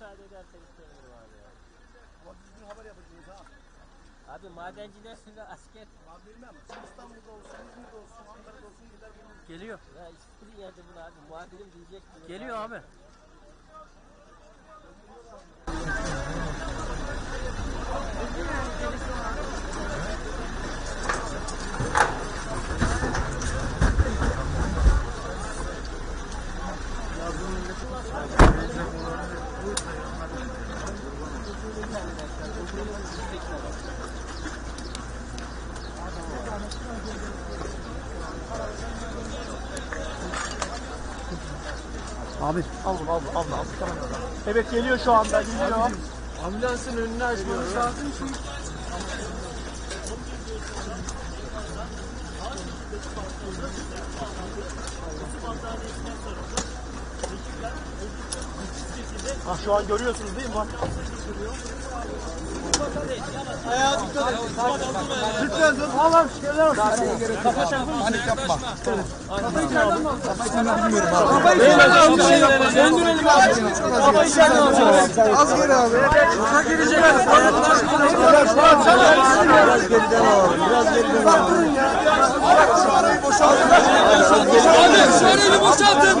müsaade ederseniz sevinirim abi ya. Ama düzgün haber yapacağız ha. Abi madenciler şimdi asker Ben bilmem. İstanbul'da olsun, İzmir'de olsun, Ankara'da olsun gider bunu. Geliyor. ya istediğin yerde bunu abi muhabirim diyecek. bunu. Geliyor abi. Abi aldım aldım aldım aldım. Tamam. Evet geliyor şu anda geliyor. Ambulansın önünü açmamız lazım çünkü. Ah şu an görüyorsunuz değil mi? Bak. Lütfen dur. Al lan şeyler olsun. Kafa çarpın. Panik yapma. Kafayı içeriden mi alacağız? Kafayı içeriden alacağız. Döndürelim abi. Kafayı içeriden alacağız. Az geri abi. Uçak gelecek. Biraz geriden alalım. Biraz geriden alalım. Şu arayı boşaltın. Abi şu arayı boşaltın.